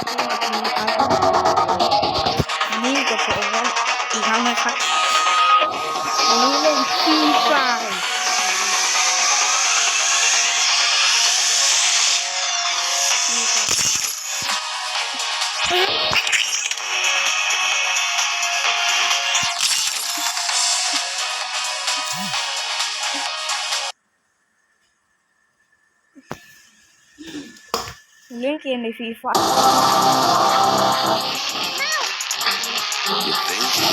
วันนี้กับผมว่าอีกครั้งนะครับวันนี้เล่นฟรีไฟเ Link in the FIFA. You think?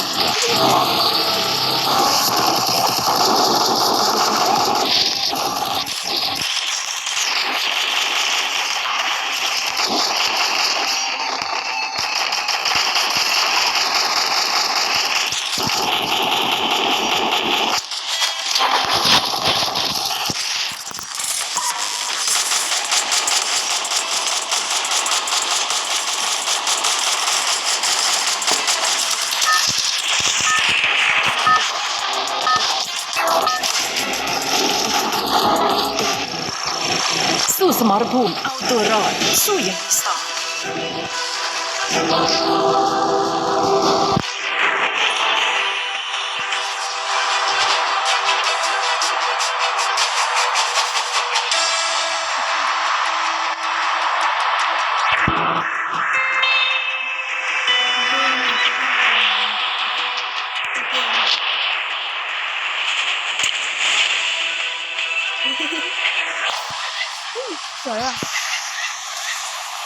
Союз Марбум Автора Сує міста. วรอด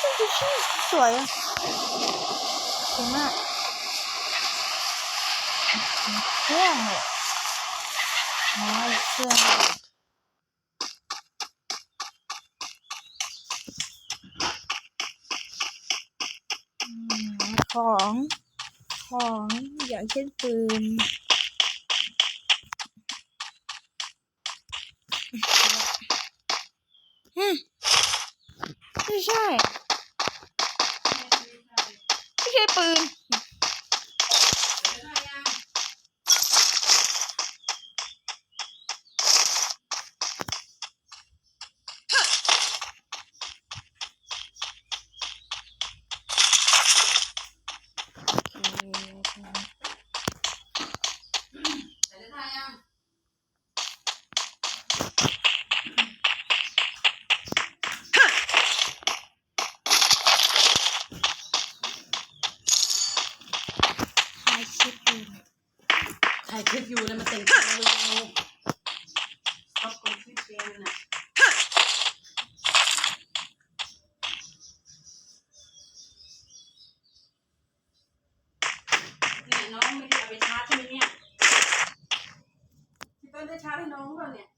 สู้อย่างมีสไตล์สวยอะสวยอะสวยมากเครื่องเลยน้อยเครื่องเลยอืมของ ของอย่างเช่นปืน อืมไม่ใช่ ไม่ใช่ปืน ใช่ชื่อปืน ถ่ายคลิปอยู่แล้วมาแต่งตัวเลยชอบคนคลิปเกมน่ะเนี่ยน้องไม่ได้เอาไปชาร์จใช่ไหมเนี่ยพี่ต้นได้ชาร์จให้น้องเปล่าเนี่ย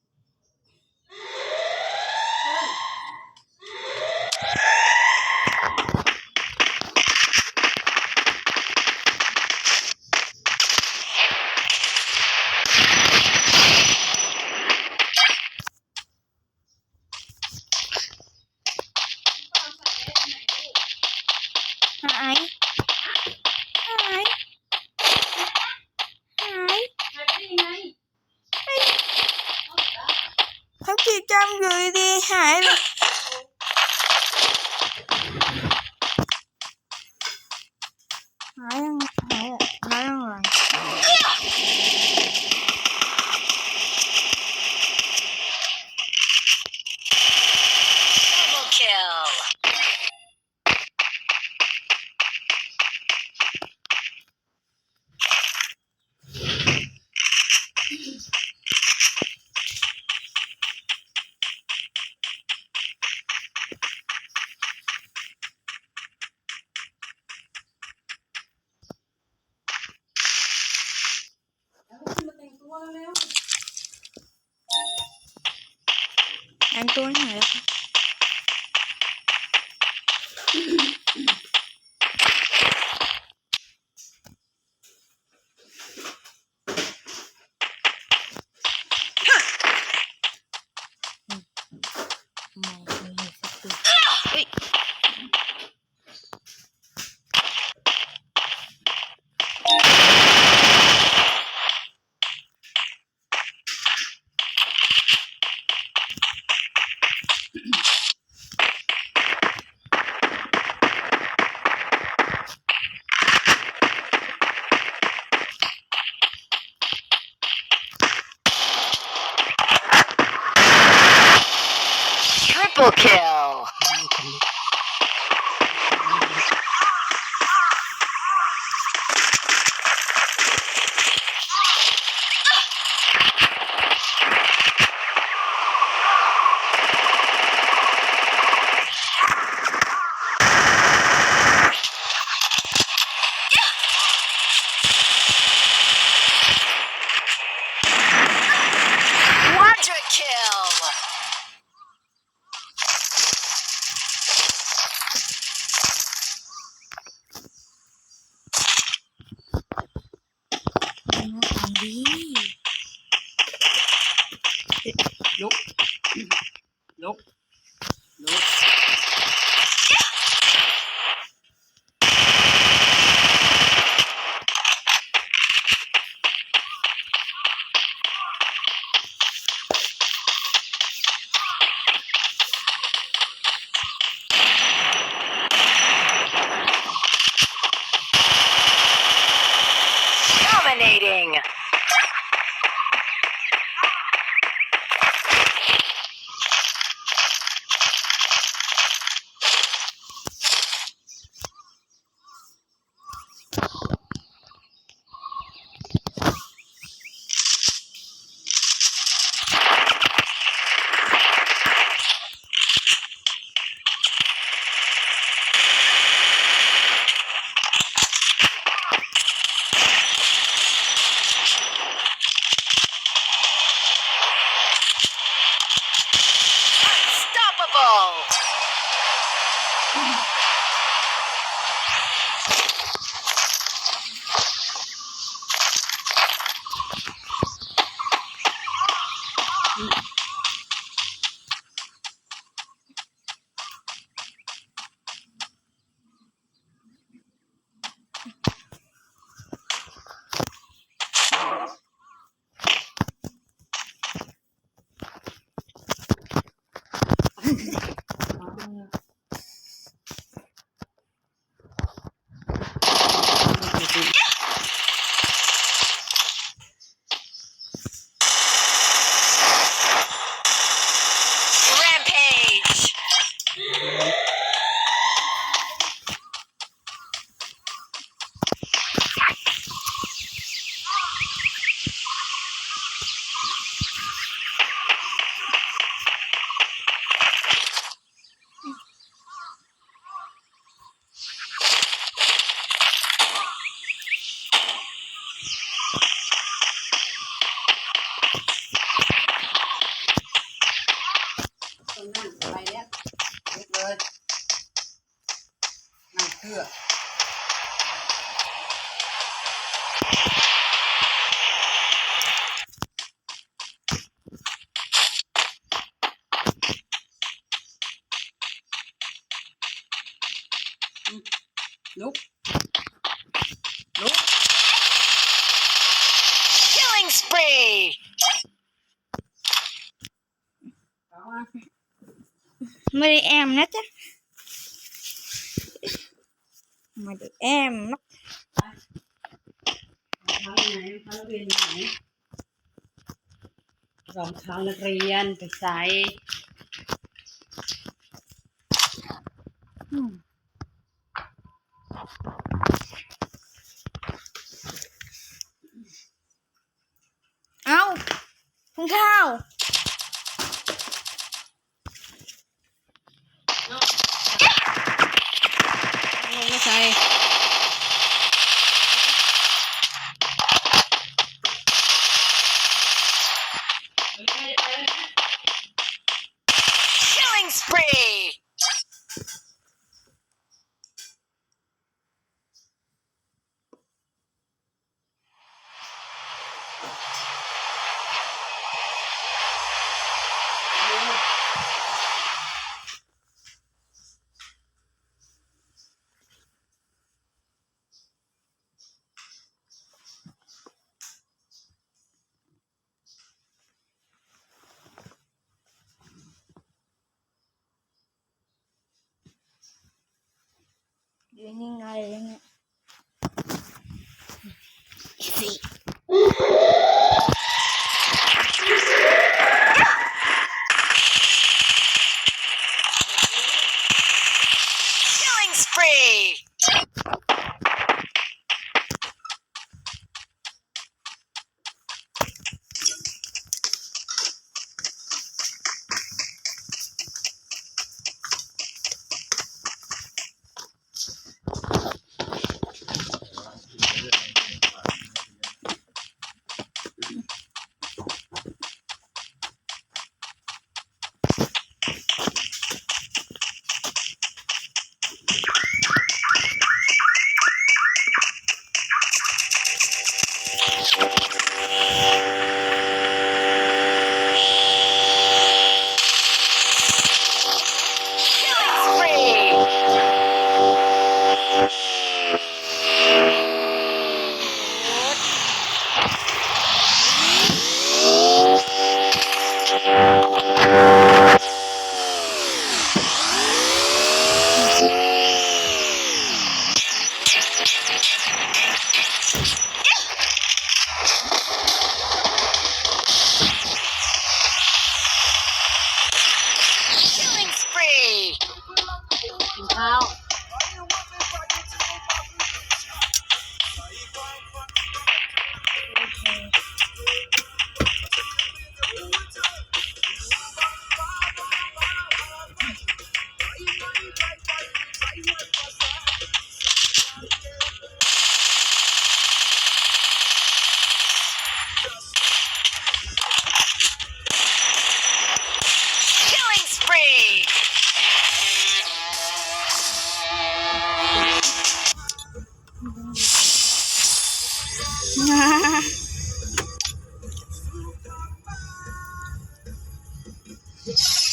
孩子。Em cố. Triple kill. Nope. chưa Nope. Nope. Killing spree. Mới đi em nó. ม่ได้แอมนะร้อมนะรองเท้าไหนรองเท้านักเรียนไหนรองเท้านักเรียนไปใส่เอาถุงเท้า spree. Yun nga, yun. Killing spree! Yes.